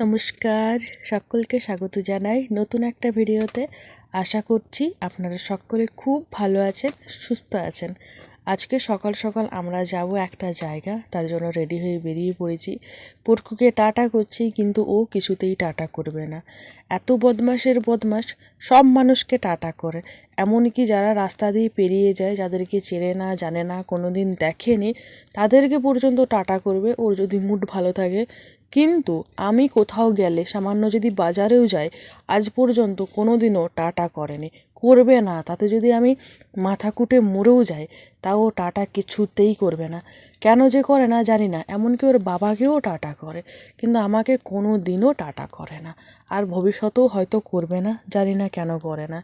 নমস্কার, সকলকে স্বাগত জানাই নতুন একটা ভিডিওতে। আশা করছি আপনারা সকলে খুব ভালো আছেন, সুস্থ আছেন। আজকে সকাল সকাল আমরা যাব একটা জায়গা, তার জন্য রেডি হয়ে বেরিয়ে পড়েছি। পরকুকে টাটা করছি, কিন্তু ও কিছুতেই টাটা করবে না। এত বদমাসের বদমাস সব মানুষকে টাটা করে। এমনকি যারা রাস্তা দিয়ে পেরিয়ে যায়, যাদেরকে চেনে না, জানে না কোনো দিন দেখেনি, তাদেরকে পর্যন্ত টাটা করবে। ওর যদি মুড ভালো থাকে কিন্তু আমি কোথাও গেলে সামান্য যদি বাজারেও যাই, আজ পর্যন্ত কোনো দিনও টাটা করেনি। করবে না, তাতে যদি আমি মাথা কুটে মরেও যাই, তাও টাটা কিছুতেই করবে না। কেন যে করে না জানি না, এমনকি ওর বাবাকেও টাটা করে, কিন্তু আমাকে কোনো দিনও টাটা করে না। আর ভবিষ্যতেও হয়তো করবে না, জানি না কেন করে না।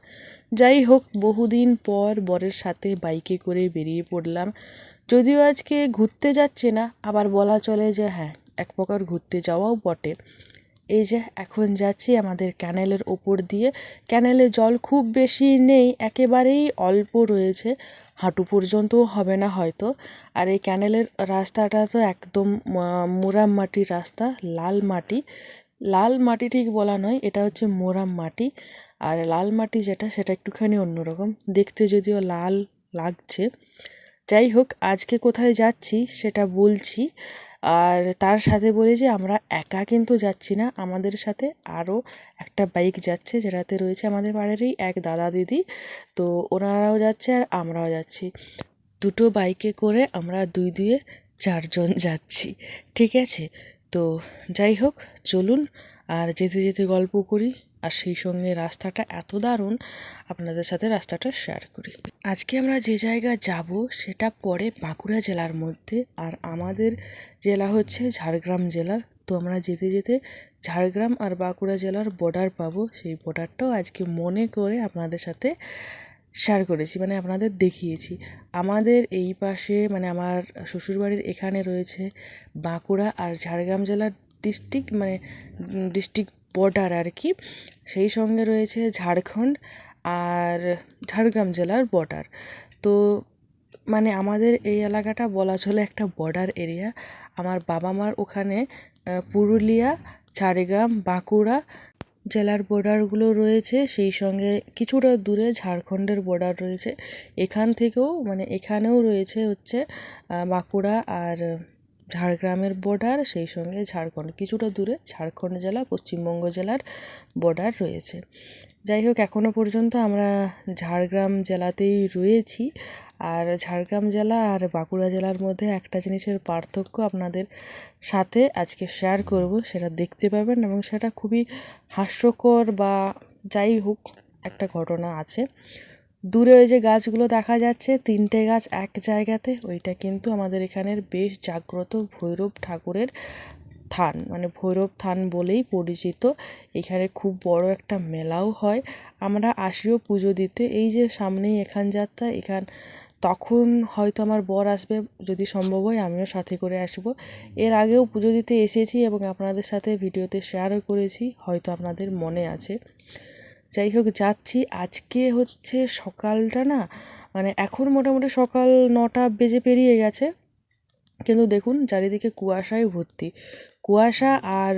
যাই হোক, বহুদিন পর বরের সাথে বাইকে করে বেরিয়ে পড়লাম। যদিও আজকে ঘুরতে যাচ্ছে না, আবার বলা চলে যে হ্যাঁ এক প্রকার ঘুরতে যাওয়াও বটে। এই যে এখন যাচ্ছি আমাদের ক্যানেলের ওপর দিয়ে, ক্যানেলে জল খুব বেশি নেই, একেবারেই অল্প রয়েছে। হাঁটু পর্যন্তও হবে না হয়তো। আর এই ক্যানেলের রাস্তাটা তো একদম মোরাম মাটির রাস্তা, লাল মাটি। লাল মাটি ঠিক বলা নয়, এটা হচ্ছে মোরাম মাটি। আর লাল মাটি যেটা, সেটা একটুখানি অন্যরকম। দেখতে যদিও লাল লাগছে। যাই হোক, আজকে কোথায় যাচ্ছি, সেটা বলছি। আর তার সাথে বলি যে আমরা একা কিন্তু যাচ্ছি না, আমাদের সাথে আরও একটা বাইক যাচ্ছে যেটাতে রয়েছে আমাদের বাড়িরই এক দাদা দিদি। তো ওনারাও যাচ্ছে আর আমরাও যাচ্ছি। দুটো বাইকে করে আমরা দুই দুয়ে চারজন যাচ্ছি, ঠিক আছে? তো যাই হোক, চলুন আর যেতে যেতে গল্প করি। আর সেই সঙ্গে রাস্তাটা এত দারুণ, আপনাদের সাথে রাস্তাটা শেয়ার করি। আজকে আমরা যে জায়গা যাব, সেটা পড়ে বাঁকুড়া জেলার মধ্যে, আর আমাদের জেলা হচ্ছে ঝাড়গ্রাম জেলা। তো আমরা যেতে যেতে ঝাড়গ্রাম আর বাঁকুড়া জেলার বর্ডার পাবো। সেই বর্ডারটাও আজকে মনে করে আপনাদের সাথে শেয়ার করেছি মানে আপনাদের দেখিয়েছি। আমাদের এই পাশে মানে আমার শ্বশুরবাড়ির এখানে রয়েছে বাঁকুড়া আর ঝাড়গ্রাম জেলার ডিস্ট্রিক্ট মানে ডিস্ট্রিক্ট বর্ডার আর কি, সেই সঙ্গে রয়েছে ঝাড়খণ্ড আর ঝাড়গ্রাম জেলার বর্ডার তো মানে আমাদের এই এলাকাটা বলা চলে একটা বর্ডার এরিয়া আমার বাবা মার ওখানে পুরুলিয়া ঝাড়গ্রাম বাঁকুড়া জেলার বর্ডারগুলো রয়েছে। সেই সঙ্গে কিছুটা দূরে ঝাড়খণ্ডের বর্ডার রয়েছে। এখান থেকেও মানে এখানেও রয়েছে হচ্ছে বাঁকুড়া আর ঝাড়গ্রামের বর্ডার সেই সঙ্গে ঝাড়খণ্ড, কিছুটা দূরে ঝাড়খণ্ড জেলা, পশ্চিমবঙ্গ জেলার বর্ডার রয়েছে। যাই হোক এখনও পর্যন্ত আমরা ঝাড়গ্রাম জেলাতেই রয়েছি। আর ঝাড়গ্রাম জেলা আর বাঁকুড়া জেলার মধ্যে একটা জিনিসের পার্থক্য আপনাদের সাথে আজকে শেয়ার করব, সেটা দেখতে পাবেন এবং সেটা খুবই হাস্যকর বা যাই হোক, একটা ঘটনা আছে। দূরে ওই যে গাছগুলো দেখা যাচ্ছে, তিনটে গাছ এক জায়গাতে, ওইটা কিন্তু আমাদের এখানের বেশ জাগ্রত ভৈরব ঠাকুরের থান। মানে ভৈরব থান বলেই পরিচিত। এখানে খুব বড় একটা মেলাও হয়। আমরা আসিও পুজো দিতে। এই যে সামনেই এখান যাত্রা, এখান তখন হয়তো আমার বর আসবে, যদি সম্ভব হয় আমিও সাথে করে আসব। এর আগেও পুজো দিতে এসেছি এবং আপনাদের সাথে ভিডিওতে শেয়ারও করেছি, হয়তো আপনাদের মনে আছে। যাই হোক যাচ্ছি। আজকে হচ্ছে সকালটা না মানে এখন মোটামুটি সকাল নটা বেজে পেরিয়ে গেছে। কিন্তু দেখুন, চারিদিকে কুয়াশায় ভর্তি। কুয়াশা আর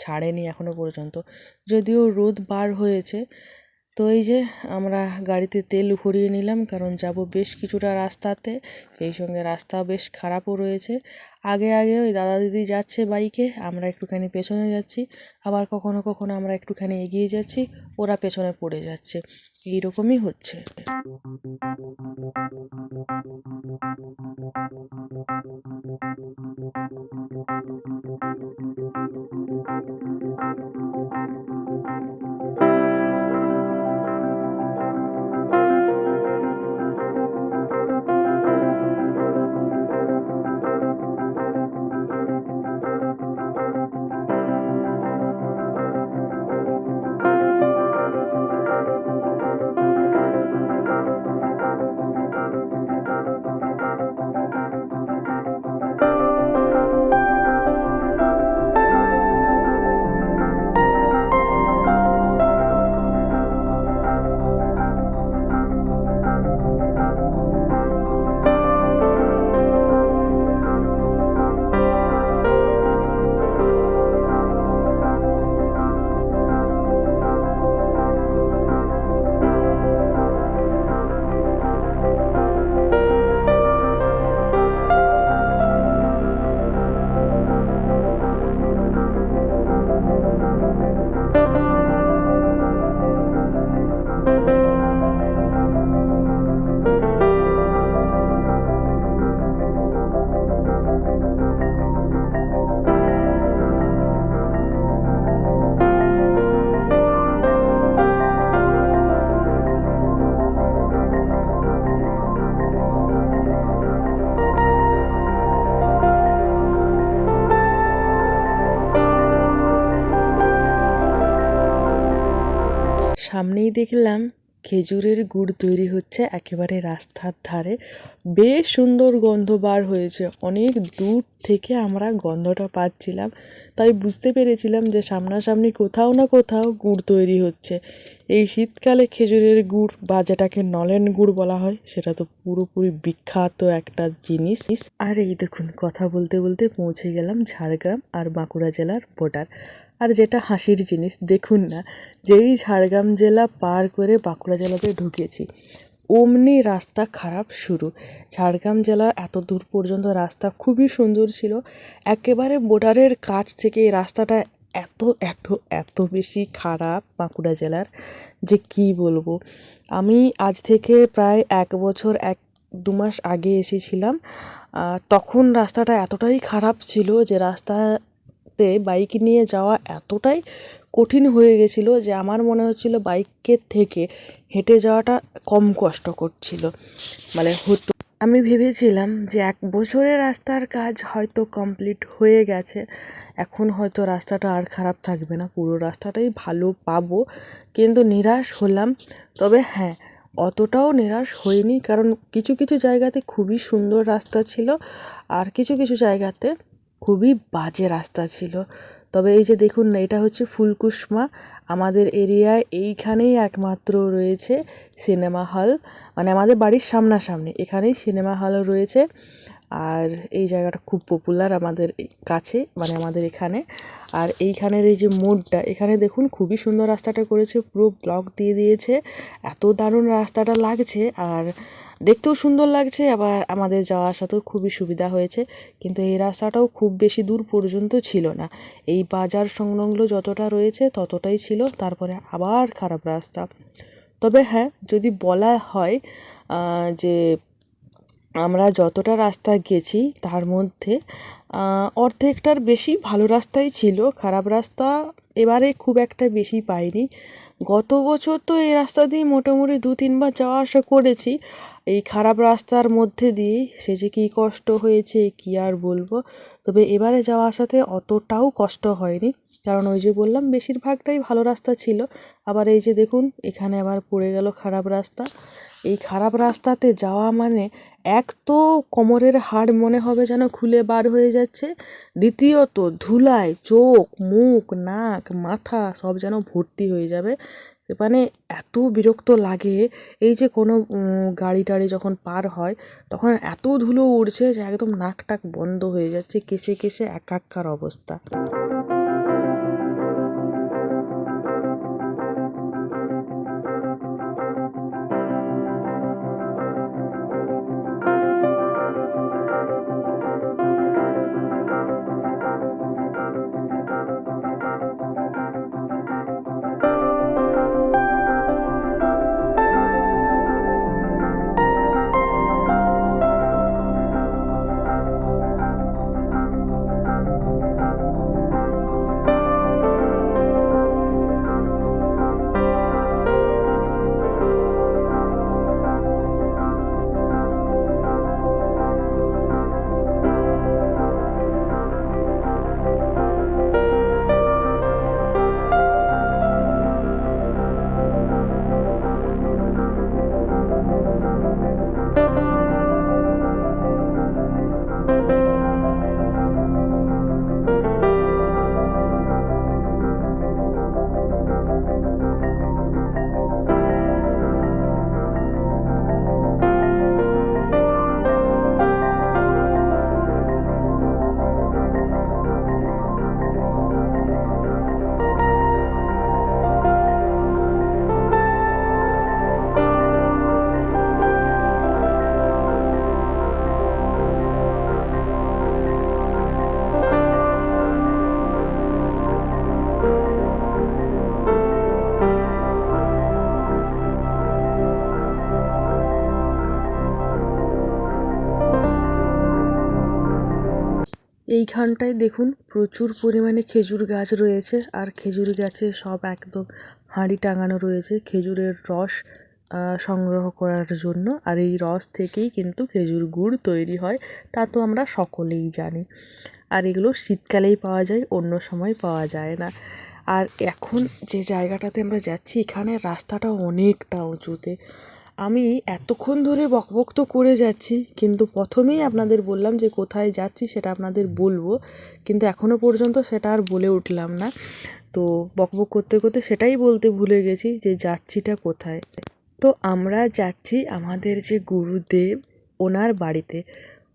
ছাড়েনি এখনও পর্যন্ত। যদিও রোদ বার হয়েছে তো এই যে আমরা গাড়িতে তেল ভরিয়ে নিলাম, কারণ যাব বেশ কিছুটা রাস্তাতে, সেই সঙ্গে রাস্তা বেশ খারাপও রয়েছে। আগে আগে ওই দাদা দিদি যাচ্ছে বাইকে, আমরা একটুখানি পেছনে যাচ্ছি, আবার কখনো কখনো আমরা একটুখানি এগিয়ে যাচ্ছি, ওরা পেছনে পড়ে যাচ্ছে। এইরকমই হচ্ছে। দেখলাম খেজুরের গুড় তৈরি হচ্ছে একেবারে রাস্তার ধারে। বেশ সুন্দর গন্ধ বার হয়েছে। অনেক দূর থেকে আমরা গন্ধটা পাচ্ছিলাম। তাই বুঝতে পেরেছিলাম যে সামনাসামনি কোথাও না কোথাও গুড় তৈরি হচ্ছে। এই শীতকালে খেজুরের গুড় বা যেটাকে নলেন গুড় বলা হয়, সেটা তো পুরোপুরি বিখ্যাত একটা জিনিস। আর এই দেখুন, কথা বলতে বলতে পৌঁছে গেলাম ঝাড়গ্রাম আর বাঁকুড়া জেলার বর্ডার আর যেটা হাসির জিনিস, দেখুন না, যেই ঝাড়গ্রাম জেলা পার করে বাঁকুড়া জেলাতে ঢুকেছি, অমনি রাস্তা খারাপ শুরু। ঝাড়গ্রাম জেলার এত দূর পর্যন্ত রাস্তা খুবই সুন্দর ছিল। একেবারে বর্ডারের কাছ থেকে এই রাস্তাটা এত এত এত বেশি খারাপ বাঁকুড়া জেলার, যে কি বলব। আমি আজ থেকে প্রায় এক বছর, এক, দু মাস আগে এসেছিলাম। তখন রাস্তাটা এতটাই খারাপ ছিল যে রাস্তাতে বাইক নিয়ে যাওয়া এতটাই কঠিন হয়ে গেছিল যে আমার মনে হচ্ছিল বাইকের থেকে হেঁটে যাওয়াটা কম কষ্ট করছিল। মানে হতো। আমি ভেবেছিলাম যে এক বছরের রাস্তার কাজ হয়তো কমপ্লিট হয়ে গেছে। এখন হয়তো রাস্তাটা আর খারাপ থাকবে না। পুরো রাস্তাটাই ভালো পাবো। কিন্তু নিরাশ হলাম। তবে হ্যাঁ অতটাও নিরাশ হইনি। কারণ কিছু কিছু জায়গাতে খুবই সুন্দর রাস্তা ছিল। আর কিছু কিছু জায়গাতে খুবই বাজে রাস্তা ছিল। তবে এই যে দেখুন না এটা হচ্ছে ফুলকুসমা। আমাদের এরিয়ায় এইখানেই একমাত্র রয়েছে সিনেমা হল। মানে আমাদের বাড়ির সামনাসামনি এখানেই সিনেমা হল রয়েছে। আর এই জায়গাটা খুব পপুলার আমাদের কাছে মানে আমাদের এখানে। আর এইখানের এই যে মোড়টা, এখানে দেখুন খুবই সুন্দর রাস্তাটা করেছে, পুরো ব্লক দিয়ে দিয়েছে। এত দারুণ রাস্তাটা লাগছে। আর দেখতেও সুন্দর লাগছে, আবার আমাদের যাওয়া আসাতেও খুবই সুবিধা হয়েছে। কিন্তু এই রাস্তাটাও খুব বেশি দূর পর্যন্ত ছিল না। এই বাজার সংলগ্ন যতটা রয়েছে ততটাই ছিল, তারপরে আবার খারাপ রাস্তা। তবে হ্যাঁ যদি বলা হয় যে আমরা যতটা রাস্তা গেছি, তার মধ্যে অর্ধেকটার বেশি ভালো রাস্তাই ছিল। খারাপ রাস্তা এবারে খুব একটা বেশি পাইনি। গত বছর তো এই রাস্তা দিয়ে মোটামুটি দু, তিনবার যাওয়া আসা করেছি। এই খারাপ রাস্তার মধ্যে দিয়ে সে যে কী কষ্ট হয়েছে, কি আর বলব? তবে এবারে যাওয়া আসাতে অতটাও কষ্ট হয়নি। কারণ ওই যে বললাম, বেশিরভাগটাই ভালো রাস্তা ছিল। আবার এই যে দেখুন, এখানে আবার পড়ে গেল খারাপ রাস্তা। এই খারাপ রাস্তাতে যাওয়া মানে এক তো কোমরের হাড় মনে হবে যেন খুলে বার হয়ে যাচ্ছে, দ্বিতীয়ত ধুলায় চোখ, মুখ, নাক, মাথা সব যেন ভর্তি হয়ে যাবে। মানে এত বিরক্ত লাগে এই যে কোনো গাড়ি টাড়ি যখন পার হয়, তখন এত ধুলো উড়ছে যে একদম নাক টাক বন্ধ হয়ে যাচ্ছে কেসে কেসে একাকার অবস্থা। এইখানটায় দেখুন প্রচুর পরিমাণে খেজুর গাছ রয়েছে, আর খেজুর গাছে সব একদম হাঁড়ি টাঙানো রয়েছে খেজুরের রস সংগ্রহ করার জন্য। আর এই রস থেকেই কিন্তু খেজুর গুড় তৈরি হয়, তা তো আমরা সকলেই জানি। আর এগুলো শীতকালেই পাওয়া যায়, অন্য সময় পাওয়া যায় না। আর এখন যে জায়গাটাতে আমরা যাচ্ছি, এখানে রাস্তাটা অনেকটা উঁচুতে। আমি এতক্ষণ ধরে বকবক তো করে যাচ্ছি, কিন্তু প্রথমেই আপনাদের বললাম যে কোথায় যাচ্ছি সেটা আপনাদের বলব, কিন্তু এখনও পর্যন্ত সেটা আর বলে উঠলাম না। তো বকবক করতে করতে সেটাই বলতে ভুলে গেছি যে যাচ্ছিটা কোথায়। তো আমরা যাচ্ছি আমাদের যে গুরুদেব, ওনার বাড়িতে।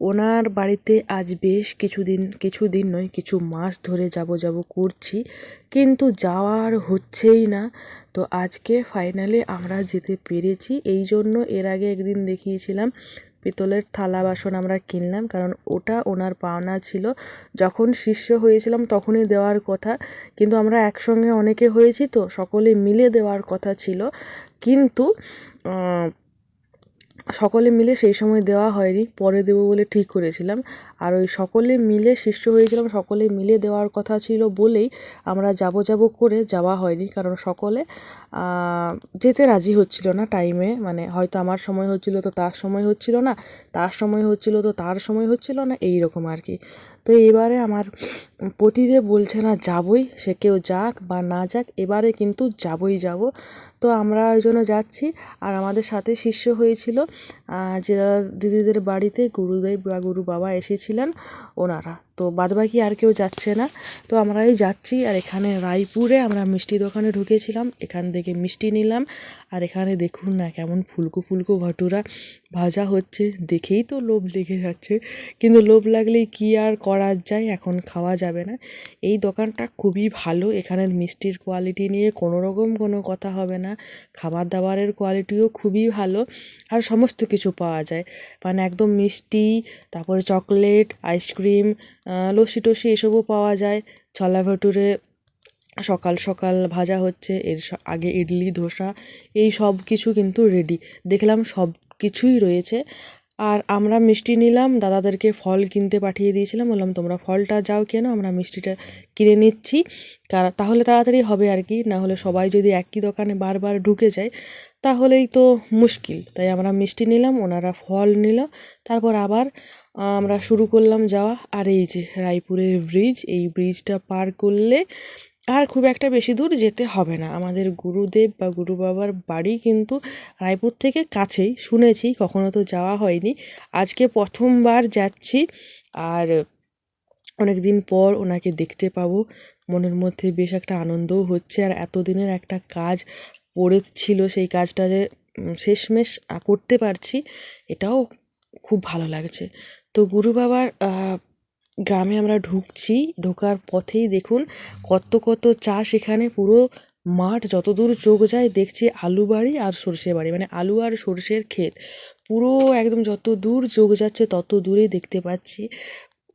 ওনার বাড়িতে আজ বেশ কিছুদিন কিছুদিন নয়, কিছু মাস ধরে যাব যাব করছি, কিন্তু যাওয়ার হচ্ছেই না। তো আজকে ফাইনালি আমরা যেতে পেরেছি। এই জন্য এর আগে একদিন দেখিয়েছিলাম, পিতলের থালা বাসন আমরা কিনলাম, কারণ ওটা ওনার পাওনা ছিল। যখন শিষ্য হয়েছিলাম তখনই দেওয়ার কথা, কিন্তু আমরা একসঙ্গে অনেকে হয়েছি তো, সকলে মিলে দেওয়ার কথা ছিল। কিন্তু সকলে মিলে সেই সময় দেওয়া হয়নি। পরে দেবো বলে ঠিক করেছিলাম। আর ওই সকলে মিলে শিষ্য হয়েছিলাম। সকলে মিলে দেওয়ার কথা ছিল বলেই আমরা যাব যাব করে যাওয়া হয়নি। কারণ সকলে যেতে রাজি হচ্ছিল না টাইমে মানে হয়তো আমার সময় হচ্ছিল তো তার সময় হচ্ছিল না, তার সময় হচ্ছিল তো তার সময় হচ্ছিল না, এই রকম আর কি। তো এবারে আমার পতিদেব বলছে, না, যাবই। সে কেউ যাক বা না যাক, এবারে কিন্তু যাবই যাব। তো আমরা ওই জন্য যাচ্ছি। আর আমাদের সাথে শিষ্য হয়েছিল। যে দিদিদের বাড়িতে গুরুদেব বা গুরু বাবা এসেছিলেন ওনারা। তো বাদবাকি আর কেউ যাচ্ছে না। তো আমরাই যাচ্ছি আর এখানে রায়পুরে আমরা মিষ্টি দোকানে ঢুকেছিলাম। এখান থেকে মিষ্টি নিলাম। আর এখানে দেখুন না কেমন ফুলকো ফুলকো ভাটুরা ভাজা হচ্ছে। দেখেই তো লোভ লেগে যাচ্ছে। কিন্তু লোভ লাগলেই কী আর করা যায়? এখন খাওয়া যাবে না। এই দোকানটা খুবই ভালো। এখানের মিষ্টির কোয়ালিটি নিয়ে কোনো রকম কোনো কথা হবে না। খাবার দাবারের কোয়ালিটিও খুবই ভালো। আর সমস্ত কিছু পাওয়া যায়। মানে একদম মিষ্টি, তারপরে চকলেট, আইসক্রিম লস্যি টস্যি এসবও পাওয়া যায়। ছলা ভটুরে সকাল সকাল ভাজা হচ্ছে, এর আগে ইডলি, ধোসা, এই সব কিছু কিন্তু রেডি দেখলাম সব কিছুই রয়েছে। আর আমরা মিষ্টি নিলাম, দাদাদেরকে ফল কিনতে পাঠিয়ে দিয়েছিলাম, বললাম, তোমরা ফলটা যাও কেন, আমরা মিষ্টিটা কিনে নিচ্ছি। তাহলে তাড়াতাড়ি হবে আর কি, না হলে সবাই যদি একই দোকানে বারবার ঢুকে যায়, তাহলেই তো মুশকিল। তাই আমরা মিষ্টি নিলাম, ওনারা ফল নিল, তারপর আবার আমরা শুরু করলাম যাওয়া। আর এই যে রায়পুরের ব্রিজ, এই ব্রিজটা পার করলে আর খুব একটা বেশি দূর যেতে হবে না। আমাদের গুরুদেব বা গুরু বাবার বাড়ি কিন্তু রায়পুর থেকে কাছেই, শুনেছি, কখনো তো যাওয়া হয়নি। আজকে প্রথমবার যাচ্ছি আর অনেক দিন পর ওনাকে দেখতে পাবো। মনের মধ্যে বেশ একটা আনন্দও হচ্ছে আর এতদিনের একটা কাজ পড়েছিল, সেই কাজটা যে শেষমেশ করতে পারছি, এটাও খুব ভালো লাগছে। তো গুরু বাবার গ্রামে আমরা ঢুকছি, ঢোকার পথেই দেখুন কত কত চাষ এখানে পুরো মাঠ, যতদূর চোখ যায় দেখছি আলু বাড়ি আর সর্ষে বাড়ি মানে আলু আর সর্ষের ক্ষেত। পুরো একদম যত দূর চোখ যাচ্ছে তত দূরেই দেখতে পাচ্ছি।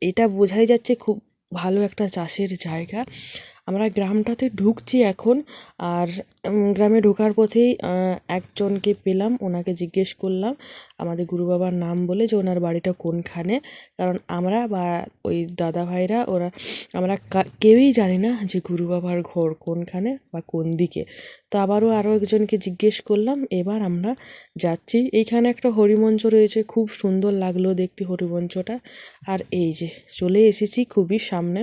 এটা বোঝাই যাচ্ছে খুব ভালো একটা চাষের জায়গা। আমরা গ্রামটাতে ঢুকছি এখন আর গ্রামে ঢোকার পথেই একজনকে পেলাম, ওনাকে জিজ্ঞেস করলাম আমাদের গুরু বাবার নাম বলে যে ওনার বাড়িটা কোনখানে? কারণ আমরা বা ওই দাদা ভাইরা ওরা, আমরা কেউই জানি না যে গুরু বাবার ঘর কোনখানে বা কোন দিকে। তো আবারও আরও একজনকে জিজ্ঞেস করলাম, এবার আমরা যাচ্ছি। এইখানে একটা হরিমঞ্চ রয়েছে, খুব সুন্দর লাগল দেখতে হরিমঞ্চটা। আর এই যে, চলে এসেছি খুবই সামনে।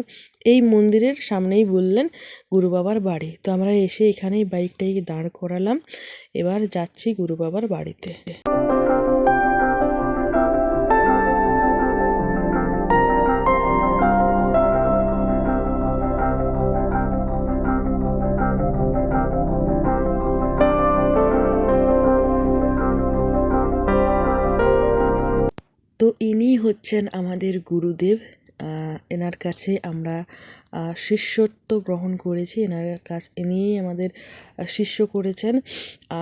এই মন্দিরের সামনেই বললেন গুরু বাবার বাড়ি। তো আমরা এসে এখানেই বাইকটাই দাঁড় করালাম। এবার যাচ্ছি গুরু বাবার বাড়িতে। তো ইনি হচ্ছেন আমাদের গুরুদেব। এনার কাছে আমরা শিষ্যত্ব গ্রহণ করেছি। এনার কাছ, ইনিই আমাদের শিষ্য করেছেন।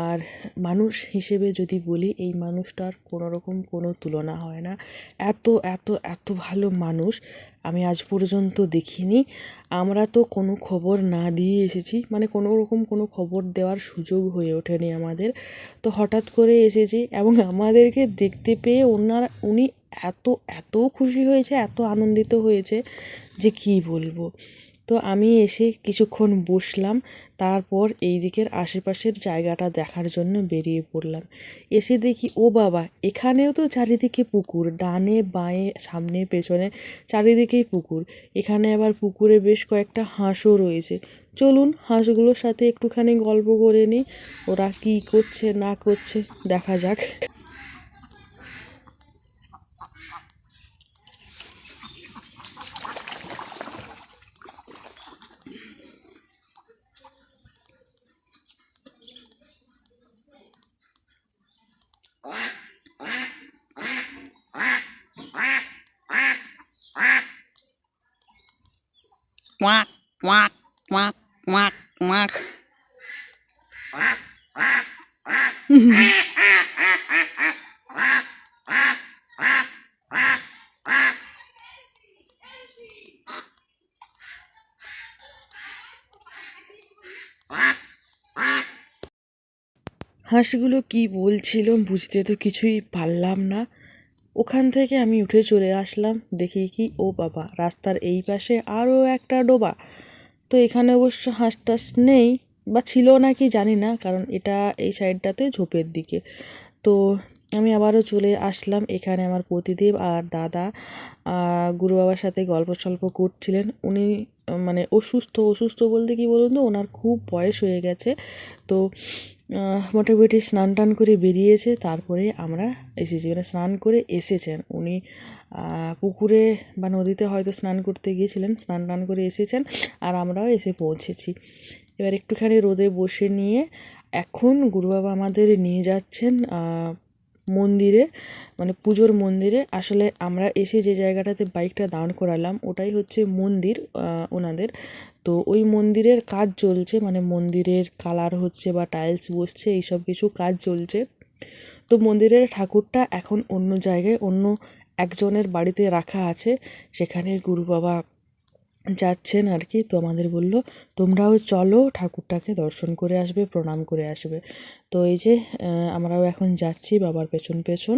আর মানুষ হিসেবে যদি বলি, এই মানুষটার কোনো রকম কোনো তুলনা হয় না। এত এত এত ভালো মানুষ আমি আজ পর্যন্ত দেখিনি। আমরা তো কোনো খবর না দিয়ে এসেছি। মানে কোনো রকম কোনো খবর দেওয়ার সুযোগ হয়ে ওঠেনি আমাদের। তো হঠাৎ করে এসেছি এবং আমাদেরকে দেখতে পেয়ে ওনার, উনি এত এত খুশি হয়েছে, এত আনন্দিত হয়েছে যে কী বলব। তো আমি এসে কিছুক্ষণ বসলাম, তারপর এই দিকের আশেপাশের জায়গাটা দেখার জন্য বেরিয়ে পড়লাম। এসে দেখি, ও বাবা, এখানেও তো চারিদিকে পুকুর, ডানে, বাঁয়ে, সামনে, পেছনে চারিদিকেই পুকুর। এখানে আবার পুকুরে বেশ কয়েকটা হাঁসও রয়েছে। চলুন হাঁসগুলোর সাথে একটুখানি গল্প করে নিই, ওরা কী করছে, না করছে, দেখা যাক। Quack quack quack quack quack হাঁসগুলো কি বলছিল বুঝতে তো কিছুই পারলাম না ওখান থেকে আমি উঠে চলে আসলাম, দেখি কি, ও বাবা, রাস্তার এই পাশে আরও একটা ডোবা। তো এখানে অবশ্য হাঁস টাস নেই বা ছিল না কি জানি না, কারণ এটা এই সাইডটাতে ঝোপের দিকে। তো আমি আবারও চলে আসলাম এখানে আমার প্রতিদেব আর দাদা। গুরু বাবার সাথে গল্প সল্প করছিলেন। উনি মানে অসুস্থ অসুস্থ বলতে কি বলুন তো, ওনার খুব বয়স হয়ে গেছে। তো মোটামুটি স্নান টান করে বেরিয়েছে, তারপরে আমরা এসেছি। মানে স্নান করে এসেছেন। উনি পুকুরে বা নদীতে হয়তো স্নান করতে গিয়েছিলেন, স্নান টান করে এসেছেন আর আমরাও এসে পৌঁছেছি। এবার একটুখানি রোদে বসে নিয়ে এখন গুরু বাবা আমাদের নিয়ে যাচ্ছেন মন্দিরে মানে পুজোর মন্দিরে। আসলে আমরা এসে যে জায়গাটাতে বাইকটা দাঁড় করালাম, ওটাই হচ্ছে মন্দির ওনাদের। তো ওই মন্দিরের কাজ চলছে মানে মন্দিরের কালার হচ্ছে বা টাইলস বসছে, এইসব কিছু কাজ চলছে। তো মন্দিরের ঠাকুরটা এখন অন্য জায়গায়, অন্য একজনের বাড়িতে রাখা আছে। সেখানে গুরু বাবা যাচ্ছেন আর কি তো আমাদের বলল, তোমরাও চলো ঠাকুরটাকে দর্শন করে আসবে, প্রণাম করে আসবে। তো এই যে আমরাও এখন যাচ্ছি বাবার পেছন পেছন।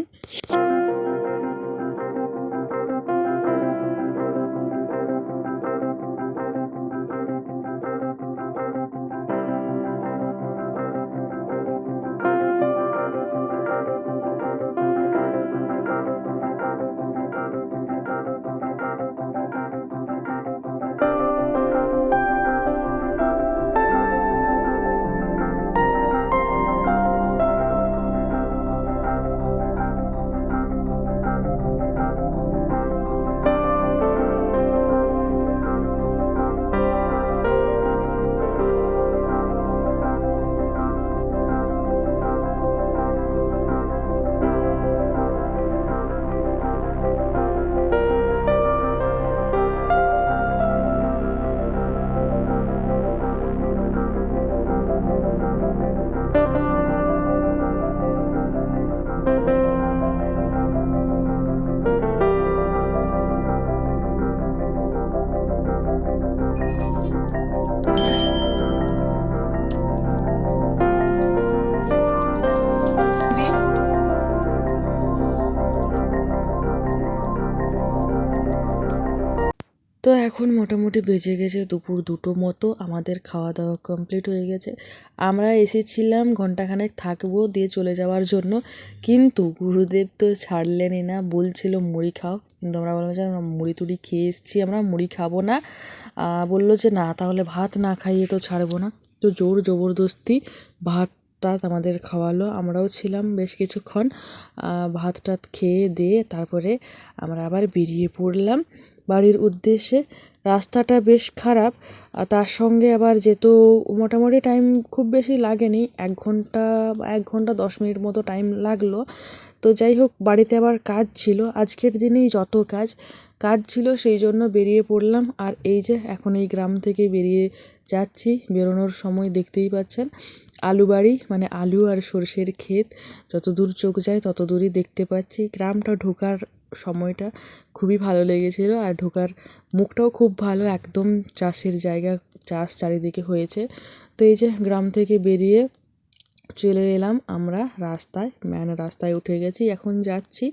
এখন মোটামুটি বেজে গেছে দুপুর দুটো মতো, আমাদের খাওয়া দাওয়া কমপ্লিট হয়ে গেছে। আমরা এসেছিলাম ঘন্টাখানেক থাকব দিয়ে চলে যাওয়ার জন্য, কিন্তু গুরুদেব তো ছাড়লেনই না, বলছিল মুড়ি খাও। কিন্তু আমরা বললাম যে মুড়ি টুড়ি খেয়ে এসেছি, আমরা মুড়ি খাব না। বলল যে, না, তাহলে ভাত না খাইয়ে তো ছাড়বো না। তো জোর জবরদস্তি ভাত টাত আমাদের খাওয়ালো, আমরাও ছিলাম বেশ কিছুক্ষণ। ভাত টাত খেয়ে দিয়ে তারপরে আমরা আবার বেরিয়ে পড়লাম। বাড়ির উদ্দেশ্যে রাস্তাটা বেশ খারাপ তার সঙ্গে আবার যেতেও মোটামুটি টাইম খুব বেশি লাগেনি, এক ঘণ্টা এক ঘণ্টা দশ মিনিট মতো টাইম লাগল। তো যাই হোক, বাড়িতে আবার কাজ ছিল, আজকের দিনেই যত কাজ কাজ ছিল সেই জন্য বেরিয়ে পড়লাম। আর এই যে এখন এই গ্রাম থেকে বেরিয়ে যাচ্ছি, বেরোনোর সময় দেখতেই পাচ্ছেন। আলু বাড়ি মানে আলু আর সর্ষের ক্ষেত। যত দূর চোখ যায়, তত দূরই দেখতে পাচ্ছি। গ্রামটা ঢোকার সময়টা খুবই ভালো লেগেছিলো আর ঢোকার মুখটাও খুব ভালো, একদম চাষের জায়গা, চাষ চারিদিকে হয়েছে। তো এই যে গ্রাম থেকে বেরিয়ে চলে এলাম আমরা রাস্তায় ম্যান রাস্তায় উঠে গেছি, এখন যাচ্ছি।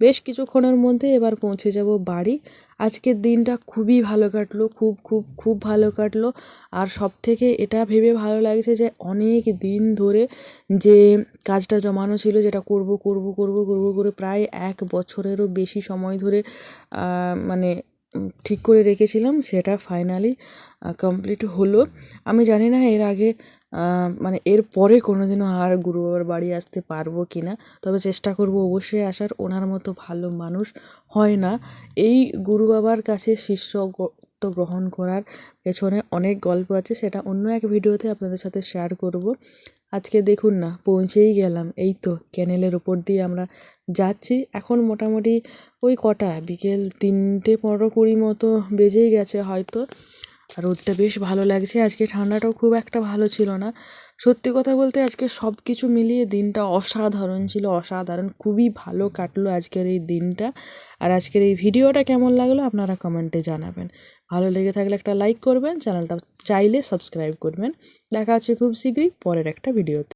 বেশ কিছুক্ষণের মধ্যে এবার পৌঁছে যাব বাড়ি। আজকের দিনটা খুবই ভালো কাটলো, খুব খুব খুব ভালো কাটলো। আর সব থেকে এটা ভেবে ভালো লাগছে যে অনেক দিন ধরে যে কাজটা জমানো ছিল, যেটা করব করব করব করব করে প্রায় এক বছরেরও বেশি সময় ধরে মানে ঠিক করে রেখেছিলাম। সেটা ফাইনালি কমপ্লিট হলো। আমি জানি না এর আগে মানে এর পরে কোনোদিনও আর গুরু বাবার বাড়ি আসতে পারব কি না। তবে চেষ্টা করব অবশ্যই আসার, ওনার মতো ভালো মানুষ হয় না। এই গুরু বাবার কাছে শিষ্যত্ব গ্রহণ করার পেছনে অনেক গল্প আছে, সেটা অন্য এক ভিডিওতে আপনাদের সাথে শেয়ার করব। আজকে দেখুন না, পৌঁছেই গেলাম। এই তো, ক্যানেলের ওপর দিয়ে আমরা যাচ্ছি। এখন মোটামুটি ওই কটা, বিকেল তিনটে পনেরো কুড়ি মতো বেজেই গেছে হয়তো। রোদটা বেশ ভালো লাগছে। আজকে ঠান্ডাটাও খুব একটা ভালো ছিল না। সত্যি কথা বলতে আজকে সব কিছু মিলিয়ে দিনটা অসাধারণ ছিল, অসাধারণ। খুবই ভালো কাটলো আজকের এই দিনটা। আর আজকের এই ভিডিওটা কেমন লাগল আপনারা কমেন্টে জানাবেন। ভালো লেগে থাকলে একটা লাইক করবেন, চ্যানেলটা চাইলে সাবস্ক্রাইব করবেন। দেখা হচ্ছে খুব শীঘ্রই পরের একটা ভিডিওতে।